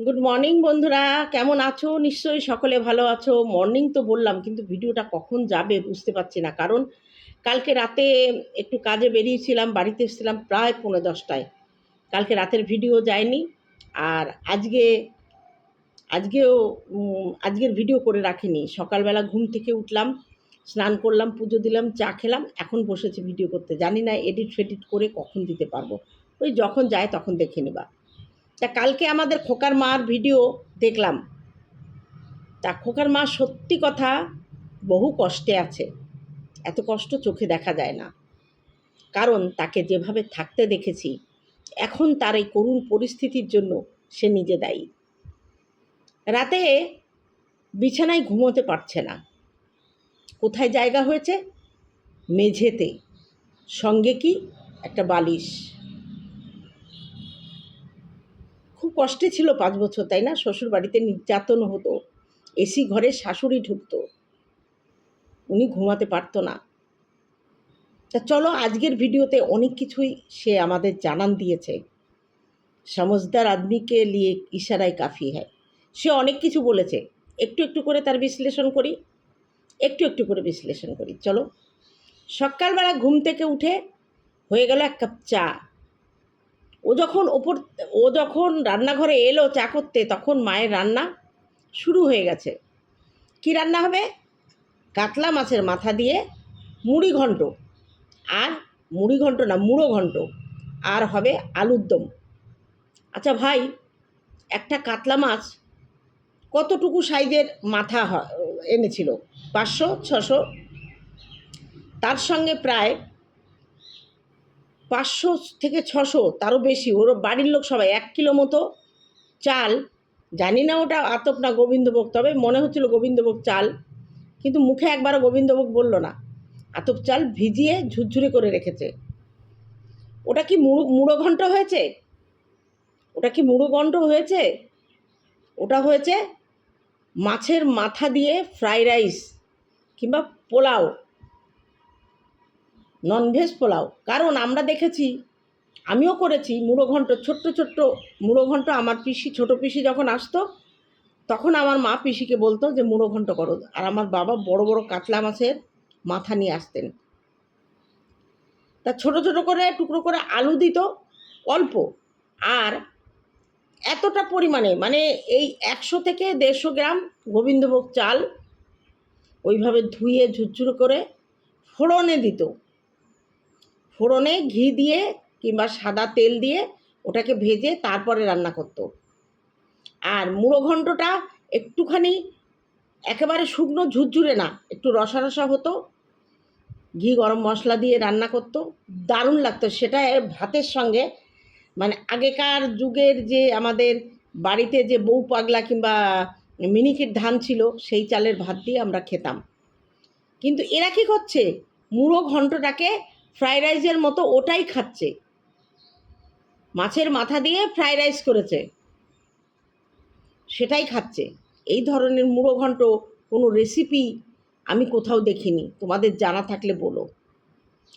Good morning বন্ধুরা। কেমন আছো? নিশ্চয়ই সকলে ভালো আছো। মর্নিং তো বললাম, কিন্তু ভিডিওটা কখন যাবে বুঝতে পারছি না। কারণ কালকে রাতে একটু কাজে বেরিয়েছিলাম, বাড়িতে এসেছিলাম প্রায় পৌনে দশটায়। কালকে রাতের ভিডিও যায়নি। আর আজকে, আজকেও আজকের ভিডিও করে রাখিনি। সকালবেলা ঘুম থেকে উঠলাম, স্নান করলাম, পুজো দিলাম, চা খেলাম, এখন বসেছি ভিডিও করতে। জানি না এডিট ফেডিট করে কখন দিতে পারব। ওই যখন যায় তখন দেখে নেবা। তা কালকে আমাদের খোকার মার ভিডিও দেখলাম। তা খোকার মা সত্যি কথা বহু কষ্টে আছে। এত কষ্ট চোখে দেখা যায় না। কারণ তাকে যেভাবে থাকতে দেখেছি, এখন তার এই করুণ পরিস্থিতির জন্য সে নিজে দায়ী। রাতে বিছানায় ঘুমোতে পারছে না। কোথায় জায়গা হয়েছে? মেঝেতে। সঙ্গে কি? একটা বালিশ খুব কষ্টে ছিল পাঁচ বছর, তাই না? শ্বশুর বাড়িতে নির্যাতন হতো, এসি ঘরে শাশুড়ি ঢুকতো, উনি ঘুমাতে পারতো না। তা চলো আজকের ভিডিওতে অনেক কিছুই সে আমাদের জানান দিয়েছে। সমজদার আদমিকে নিয়ে ইশারায় কাফি হয় সে অনেক কিছু বলেছে। একটু একটু করে তার বিশ্লেষণ করি, একটু একটু করে বিশ্লেষণ করি। চলো, সকালবেলা ঘুম থেকে উঠে হয়ে গেল এক কাপ চা। ও যখন ওপর, ও যখন রান্নাঘরে এলো চা করতে, তখন মায়ের রান্না শুরু হয়ে গেছে। কি রান্না হবে? কাতলা মাছের মাথা দিয়ে মুড়ি ঘন্ট। আর মুড়ি ঘন্ট না, মুড়ো ঘন্ট। আর হবে আলুর দম। আচ্ছা ভাই, একটা কাতলা মাছ কতটুকু সাইজের মাথা এনেছিল? পাঁচশো, ছশো? তার সঙ্গে প্রায় পাঁচশো থেকে ছশো, তারও বেশি। ওর বাড়ির লোক সবাই এক কিলো মতো। চাল, জানি না ওটা আতপ না গোবিন্দভোগ, তবে মনে হচ্ছিল গোবিন্দভোগ চাল। কিন্তু মুখে একবারও গোবিন্দভোগ বলল না। আতপ চাল ভিজিয়ে ঝুরঝুরে করে রেখেছে। ওটা কি মুড়ো মুড়ো ঘন্ট হয়েছে? ওটা কি মুড়ো ঘন্ট হয়েছে? ওটা হয়েছে মাছের মাথা দিয়ে ফ্রাইড রাইস কিংবা পোলাও। ননভেজ পোলাও। কারণ আমরা দেখেছি, আমিও করেছি মুড়ো ঘন্ট, ছোট্ট ছোট্ট মুড়ো ঘন্ট। আমার পিসি, ছোট পিসি যখন আসতো, তখন আমার মা পিসিকে বলতো যে, মুড়ো ঘন্ট করো। আর আমার বাবা বড় বড় কাতলা মাছের মাথা নিয়ে আসতেন। তা ছোট ছোট করে, টুকরো করে আলু দিত, অল্প। আর এতটা পরিমাণে মানে এই একশো থেকে দেড়শো গ্রাম গোবিন্দভোগ চাল, ওইভাবে ধুয়ে ঝুরঝুর করে ফোড়নে দিত। ফোড়নে ঘি দিয়ে কিংবা সাদা তেল দিয়ে ওটাকে ভেজে তারপরে রান্না করতো। আর মুড়ো ঘন্টটা একটুখানি একেবারে শুকনো ঝুরঝুরে না, একটু রসা রসা হতো, ঘি গরম মশলা দিয়ে রান্না করতো, দারুণ লাগতো। সেটা ভাতের সঙ্গে মানে আগেকার যুগের যে আমাদের বাড়িতে যে বউ পাগলা কিংবা মিনিকেট ধান ছিল, সেই চালের ভাত দিয়ে আমরা খেতাম। কিন্তু এরা কী করছে? মুড়ো ঘন্টটাকে ফ্রাইড রাইসের মতো ওটাই খাচ্ছে। মাছের মাথা দিয়ে ফ্রাইড রাইস করেছে। সেটাই খাচ্ছে। এই ধরনের মুড়ো ঘন্ট কোনো রেসিপি আমি কোথাও দেখিনি। তোমাদের জানা থাকলে বলো।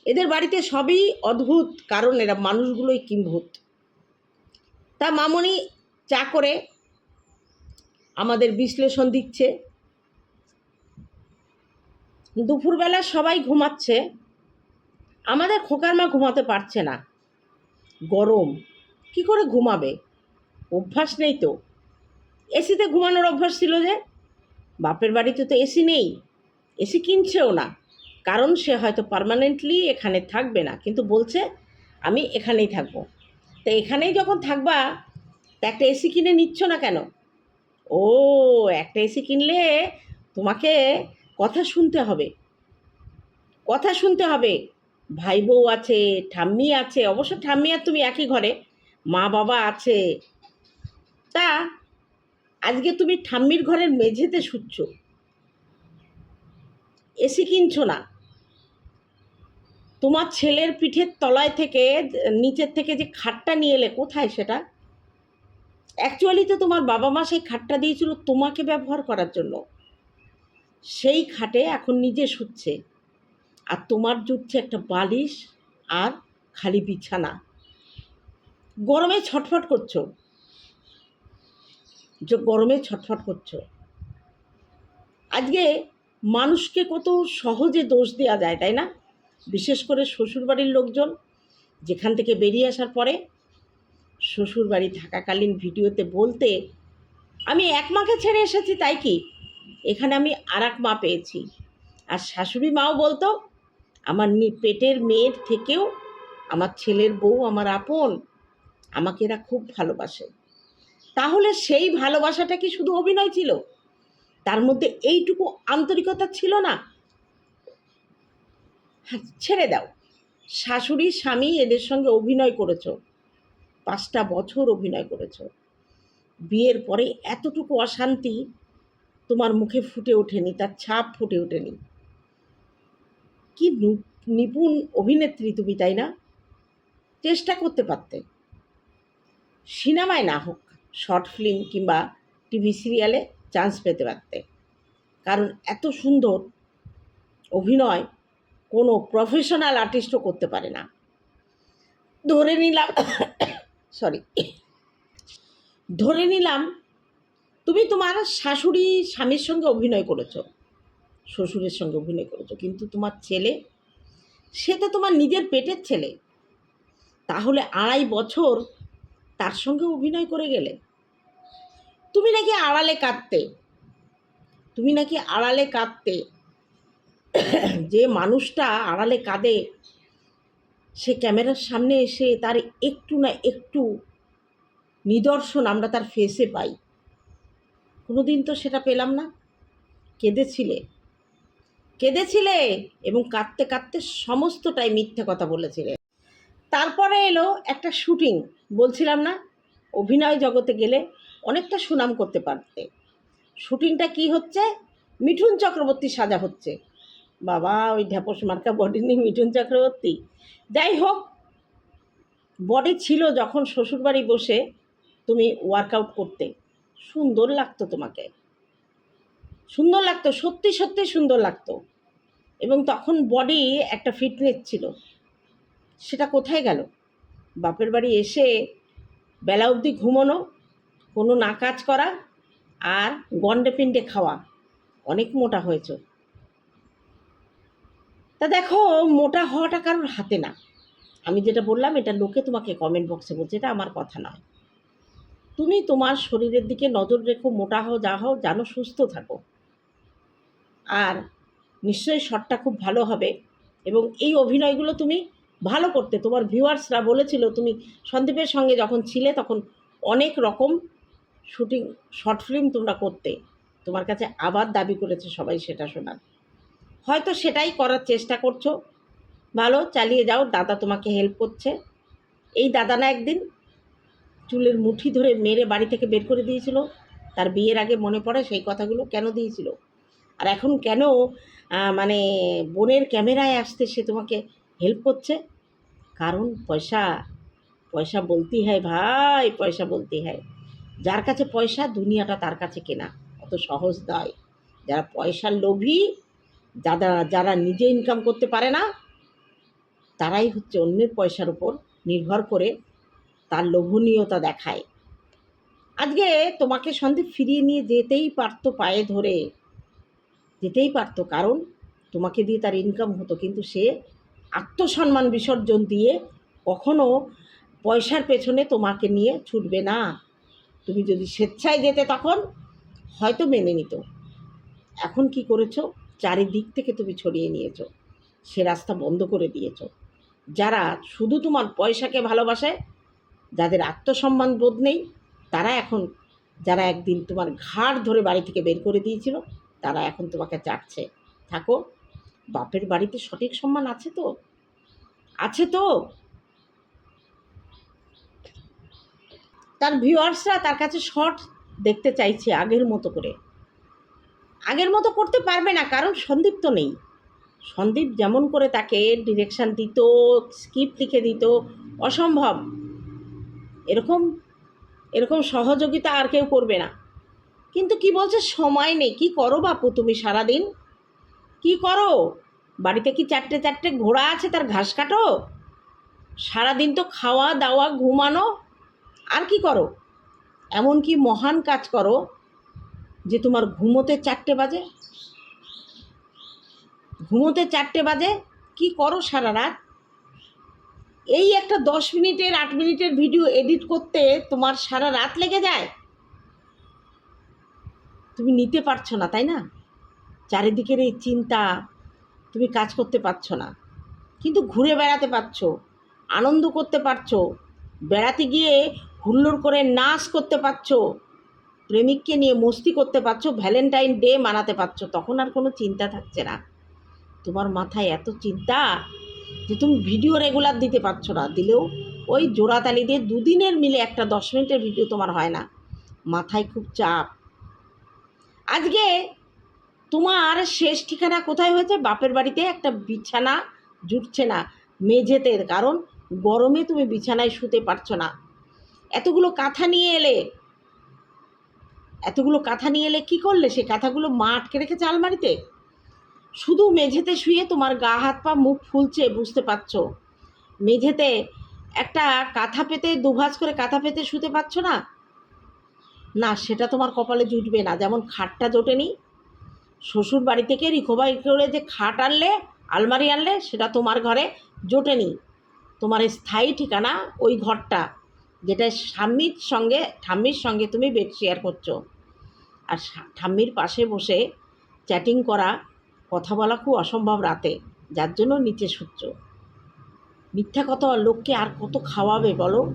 এদের বাড়িতে সবই অদ্ভুত, কারণ এরা মানুষগুলোই কিম্ভূত তা মামনি চা করে আমাদের বিশ্লেষণ দিচ্ছে। দুপুরবেলা সবাই ঘুমাচ্ছে। আমাদের খোকার মা ঘুমাতে পারছে না। গরম। কি করে ঘুমাবে? অভ্যাস নেই তো। এসিতে ঘুমানোর অভ্যাস ছিল যে, বাপের বাড়িতে তো এসি নেই। এসি কিনছেও না। কারণ সে হয়তো পার্মানেন্টলি এখানে থাকবে না। কিন্তু বলছে, আমি এখানেই থাকব। তো এখানেই যখন থাকবা, তা একটা এসি কিনে নিচ্ছ না কেন? ও, একটা এসি কিনলে তোমাকে কথা শুনতে হবে। কথা শুনতে হবে। ভাই বউ আছে, ঠাম্মি আছে, অবশ্য ঠাম্মি আর তুমি একই ঘরে, মা বাবা আছে। তা আজকে তুমি ঠাম্মির ঘরের মেঝেতে শুচ্ছ। এসি কিনছো না। তোমার ছেলের পিঠের তলায় থেকে, নিচের থেকে যে খাটটা নিয়ে এলে, কোথায় সেটা? অ্যাকচুয়ালি তো তোমার বাবা মা সেই খাটটা দিয়েছিল তোমাকে ব্যবহার করার জন্য। সেই খাটে এখন নিজে শুচ্ছে। আর তোমার জুটছে একটা বালিশ আর খালি বিছানা। গরমে ছটফট করছ। যে গরমে ছটফট করছ। আজকে মানুষকে কত সহজে দোষ দেওয়া যায়, তাই না? বিশেষ করে শ্বশুরবাড়ির লোকজন, যেখান থেকে বেরিয়ে আসার পরে শ্বশুরবাড়ি থাকাকালীন ভিডিওতে বলতে, আমি এক মাকে ছেড়ে এসেছি, তাই কি? এখানে আমি আর এক মা পেয়েছি। আর শাশুড়ি মাও বলতো আমার পেটের মেয়ের থেকেও আমার ছেলের বউ আমার আপন আমাকে এরা খুব ভালোবাসে। তাহলে সেই ভালোবাসাটা কি শুধু অভিনয় ছিল? তার মধ্যে এইটুকু আন্তরিকতা ছিল না? হ্যাঁ, ছেড়ে দাও। শাশুড়ি স্বামী এদের সঙ্গে অভিনয় করেছ। পাঁচটা বছর অভিনয় করেছ। বিয়ের পরে এতটুকু অশান্তি তোমার মুখে ফুটে ওঠেনি তার ছাপ ফুটে ওঠেনি। কি নিপুণ অভিনেত্রী তুমি, তাই না? চেষ্টা করতে পারতে। সিনেমায় না হোক, শর্ট ফিল্ম কিংবা টিভি সিরিয়ালে চান্স পেতে পারতে। কারণ এত সুন্দর অভিনয় কোনো প্রফেশনাল আর্টিস্টও করতে পারে না। ধরে নিলাম সরি ধরে নিলাম, তুমি তোমার শাশুড়ি, স্বামীর সঙ্গে অভিনয় করেছ। শ্বশুরের সঙ্গে অভিনয় করেছ। কিন্তু তোমার ছেলে, সে তো তোমার নিজের পেটের ছেলে। তাহলে আড়াই বছর তার সঙ্গে অভিনয় করে গেলে? তুমি নাকি আড়ালে কাঁদতে? তুমি নাকি আড়ালে কাঁদতে? যে মানুষটা আড়ালে কাঁদে, সে ক্যামেরার সামনে এসে তার একটু না একটু নিদর্শন আমরা তার ফেসে পাই। কোনো দিন তো সেটা পেলাম না। কেঁদেছিলে? কেঁদেছিলে এবং কাঁদতে কাঁদতে সমস্তটাই মিথ্যে কথা বলেছিলে। তারপরে এলো একটা শুটিং। বলছিলাম না, অভিনয় জগতে গেলে অনেকটা সুনাম করতে পারতে। শুটিংটা কি হচ্ছে? মিঠুন চক্রবর্তী সাজা হচ্ছে। বাবা, ওই ঢ্যাপস মার্কা বডি নিয়ে মিঠুন চক্রবর্তী। যাই হোক বডি ছিল যখন শ্বশুরবাড়ি বসে তুমি ওয়ার্কআউট করতে। সুন্দর লাগতো তোমাকে। সুন্দর লাগতো, সত্যি সত্যি সুন্দর লাগতো। এবং তখন বডি একটা ফিটনেস ছিল। সেটা কোথায় গেল? বাপের বাড়ি এসে বেলা অবধি ঘুমোনো, কোনো না কাজ করা আর গন্ডে পিণ্ডে খাওয়া, অনেক মোটা হয়েছ। তা দেখো, মোটা হওয়াটা কারোর হাতে না। আমি যেটা বললাম, এটা লোকে তোমাকে কমেন্ট বক্সে বলছে, এটা আমার কথা নয়। তুমি তোমার শরীরের দিকে নজর রেখো, মোটা হও, যা হও জানো সুস্থ থাকো। আর নিশ্চয়ই শটটা খুব ভালো হবে। এবং এই অভিনয়গুলো তুমি ভালো করতে, তোমার ভিউয়ার্সরা বলেছিল তুমি সন্দীপের সঙ্গে যখন ছিলে তখন অনেক রকম শুটিং, শর্ট ফিল্ম তোমরা করতে। তোমার কাছে আবার দাবি করেছে সবাই সেটা শোনার। হয়তো সেটাই করার চেষ্টা করছ। ভালো, চালিয়ে যাও, দাদা তোমাকে হেল্প করছে। এই দাদা না একদিন চুলের মুঠি ধরে মেরে বাড়ি থেকে বের করে দিয়েছিল। তার বিয়ের আগে মনে পড়ে সেই কথাগুলো কেন দিয়েছিল? আর এখন কেন মানে বোনের ক্যামেরায় আসতে সে তোমাকে হেল্প করছে? কারণ পয়সা পয়সা বলতি হয় ভাই, পয়সা বলতি হয়। যার কাছে পয়সা, দুনিয়াটা তার কাছে কেনা। অত সহজ নয়। যারা পয়সার লোভী, যারা যারা নিজে ইনকাম করতে পারে না, তারাই হচ্ছে অন্যের পয়সার উপর নির্ভর করে তার লোভনীয়তা দেখায়। আজকে তোমাকে সন্দীপ ফিরিয়ে নিয়ে যেতেই পারতো পায়ে ধরে। যেতেই পারতো, কারণ তোমাকে দিয়ে তার ইনকাম হতো। কিন্তু সে আত্মসম্মান বিসর্জন দিয়ে কখনো পয়সার পেছনে তোমাকে নিয়ে ছুটবে না। তুমি যদি স্বেচ্ছায় যেতে তখন হয়তো মেনে নিত। এখন কি করেছ? চারিদিক থেকে তুমি ছড়িয়ে নিয়েছো। সে রাস্তা বন্ধ করে দিয়েছ। যারা শুধু তোমার পয়সাকে ভালোবাসে, যাদের আত্মসম্মান বোধ নেই, তারা এখন, যারা একদিন তোমার ঘাড় ধরে বাড়ি থেকে বের করে দিয়েছিল তারা এখন তোমাকে চাটছে থাকো, বাপের বাড়িতে সঠিক সম্মান আছে তো? আছে তো? তার ভিউয়ার্সরা তার কাছে শর্ট দেখতে চাইছে আগের মতো করে। আগের মতো করতে পারবে না, কারণ সন্দীপ তো নেই। সন্দীপ যেমন করে তাকে ডিরেকশান দিত স্ক্রিপ্ট লিখে দিত, অসম্ভব। এরকম এরকম সহযোগিতা আর কেউ করবে না। কিন্তু কি বলছে? সময় নেই। কি করো বাপু তুমি সারাদিন? কি করো? বাড়িতে কি চারটে চারটে ঘোড়া আছে তার ঘাস কাটো? সারাদিন তো খাওয়া দাওয়া ঘুমানো। আর কি করো? এমন কি মহান কাজ করো যে তোমার ঘুমোতে চারটে বাজে? ঘুমোতে চারটে বাজে? কি করো সারা রাত? এই একটা দশ মিনিটের, আট মিনিটের ভিডিও এডিট করতে তোমার সারা রাত লেগে যায়? তুমি নিতে পারছ না, তাই না? চারিদিকের এই চিন্তা তুমি কাজ করতে পারছ না। কিন্তু ঘুরে বেড়াতে পারছ, আনন্দ করতে পারছ, বেড়াতে গিয়ে হুল্লোড় করে নাচ করতে পারছ, প্রেমিককে নিয়ে মস্তি করতে পারছ, ভ্যালেন্টাইন ডে মানাতে পারছ, তখন আর কোনো চিন্তা থাকছে না। তোমার মাথায় এত চিন্তা যে তুমি ভিডিও রেগুলার দিতে পারছ না, দিলেও ওই জোড়াতালি দিয়ে দুদিনের মিলে একটা দশ মিনিটের ভিডিও তোমার হয় না। মাথায় খুব চাপ আজকে তোমার শেষ ঠিকানা কোথায় হয়েছে? বাপের বাড়িতে একটা বিছানা জুটছে না, মেঝেতে। কারণ গরমে তুমি বিছানায় শুতে পারছ না। এতগুলো কাঁথা নিয়ে এলে, এতগুলো কাঁথা নিয়ে এলে কী করলে? সে কাঁথাগুলো মা আটকে রেখেছে আলমারিতে? শুধু মেঝেতে শুয়ে তোমার গা, হাত, পা, মুখ ফুলছে, বুঝতে পারছ? মেঝেতে একটা কাঁথা পেতে, দুভাজ করে কাঁথা পেতে শুতে পারছ না? না, সেটা তোমার কপালে জুটবে না। যেমন খাটটা জোটেনি শ্বশুর বাড়ি থেকে রিকভারি করে যে খাট আনলে, আলমারি আনলে, সেটা তোমার ঘরে জোটেনি। তোমার স্থায়ী ঠিকানা ওই ঘরটা, যেটা স্বামীর সঙ্গে, ঠাম্মির সঙ্গে তুমি বেড শেয়ার করছ। আর ঠাম্মির পাশে বসে চ্যাটিং করা, কথা বলা খুব অসম্ভব রাতে, যার জন্য নিচে শুচ্ছ। মিথ্যা কথা, লোককে আর কত খাওয়াবে বলো?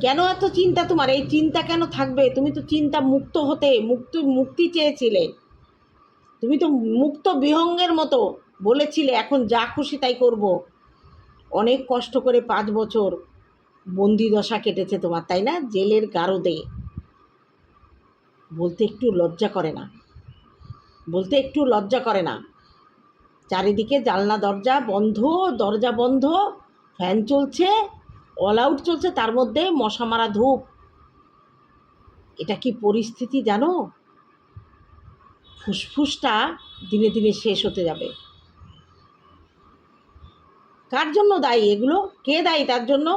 কেন এত চিন্তা তোমার? এই চিন্তা কেন থাকবে? তুমি তো চিন্তা মুক্ত হতে, মুক্ত, মুক্তি চেয়েছিলে। তুমি তো মুক্ত বিহঙ্গের মতো বলেছিলে, এখন যা খুশি তাই করব। অনেক কষ্ট করে পাঁচ বছর বন্দি দশা কেটেছে তোমার, তাই না? জেলের গারদে। বলতে একটু লজ্জা করে না। বলতে একটু লজ্জা করে না। চারিদিকে জানলা, দরজা বন্ধ দরজা বন্ধ, ফ্যান চলছে। অল আউট চলছে, তার মধ্যে মশা মারা ধূপ। এটা কি পরিস্থিতি জানো? ফুসফুসটা দিনে দিনে শেষ হতে যাবে। কার জন্য দায়ী এগুলো? কে দায়ী তার জন্য?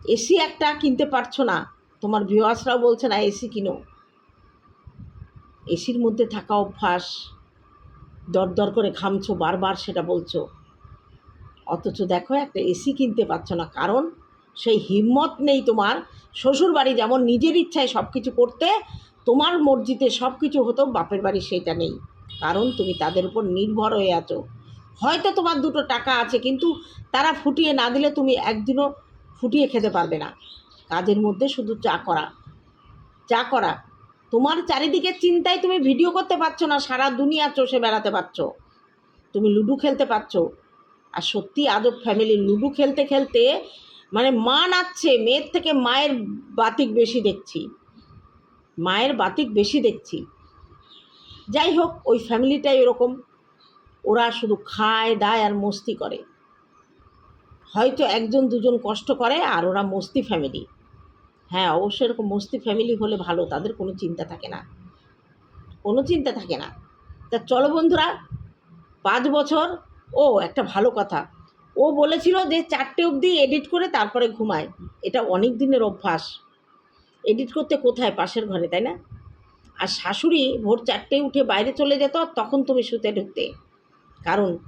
এসি একটা কিনতে পারছ না। তোমার ভিওয়ার্সরাও বলছে না এসি কিনো। এসির মধ্যে থাকা অভ্যাস দর দর করে ঘামছো বারবার সেটা বলছো। অথচ দেখো, একটা এসি কিনতে পারছ না। কারণ সেই হিম্মত নেই তোমার। শ্বশুর বাড়ি যেমন নিজের ইচ্ছায় সব কিছু করতে, তোমার মর্জিতে সব কিছু হতো, বাপের বাড়ি সেটা নেই। কারণ তুমি তাদের উপর নির্ভর হয়ে আছো। হয়তো তোমার দুটো টাকা আছে, কিন্তু তারা ফুটিয়ে না দিলে তুমি একদিনও ফুটিয়ে খেতে পারবে না। কাজের মধ্যে শুধু চা করা। চা করা। তোমার চারিদিকে চিন্তায় তুমি ভিডিও করতে পারছ না, সারা দুনিয়া চষে বেড়াতে পারছ। তুমি লুডো খেলতে পারছ। আর সত্যি আদব ফ্যামিলি লুডো খেলতে খেলতে মানে মা নাচছে, মেয়ের থেকে মায়ের বাতিক বেশি দেখছি। মায়ের বাতিক বেশি দেখছি। যাই হোক, ওই ফ্যামিলিটাই এরকম ওরা শুধু খায়, দায় আর মস্তি করে। হয়তো একজন, দুজন কষ্ট করে আর ওরা মস্তি ফ্যামিলি হ্যাঁ অবশ্যই এরকম মস্তি ফ্যামিলি হলে ভালো, তাদের কোনো চিন্তা থাকে না। কোনো চিন্তা থাকে না। তা চলো বন্ধুরা, পাঁচ বছর ও, একটা ভালো কথা। ও বলেছিল যে চারটে অবধি এডিট করে তারপরে ঘুমায়। এটা অনেক দিনের অভ্যাস। এডিট করতে কোথায়? পাশের ঘরে, তাই না? আর শাশুড়ি ভোর চারটে উঠে বাইরে চলে যেত তখন তুমি শুতে ঢুকতে। কারণ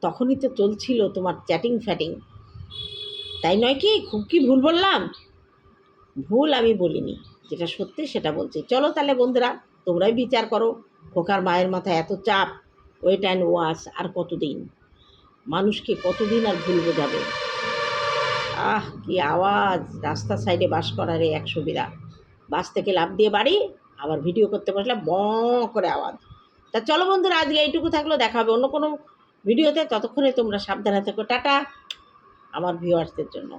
তখনই তো চলছিল তোমার চ্যাটিং ফ্যাটিং তাই নয় কি? খুব কি ভুল বললাম? ভুল আমি বলিনি। যেটা সত্যি সেটা বলছি। চলো তাহলে বন্ধুরা, তোমরাই বিচার করো। খোকার মায়ের মাথায় এত চাপ। ওয়েট অ্যান্ড ওয়াশ আর কতদিন? মানুষকে কতদিন আর ভুল বোঝাবে আহ, কি আওয়াজ! রাস্তার সাইডে বাস করার এক সুবিধা। বাস থেকে লাভ দিয়ে বাড়ি, আবার ভিডিও করতে বসলে ব করে আওয়াজ। তা চলো বন্ধুরা, আজকে এইটুকু থাকল, দেখা হবে অন্য কোনো ভিডিওতে। ততক্ষণে তোমরা সাবধানে থেকো। টাটা, আমার ভিউয়ার্সদের জন্য।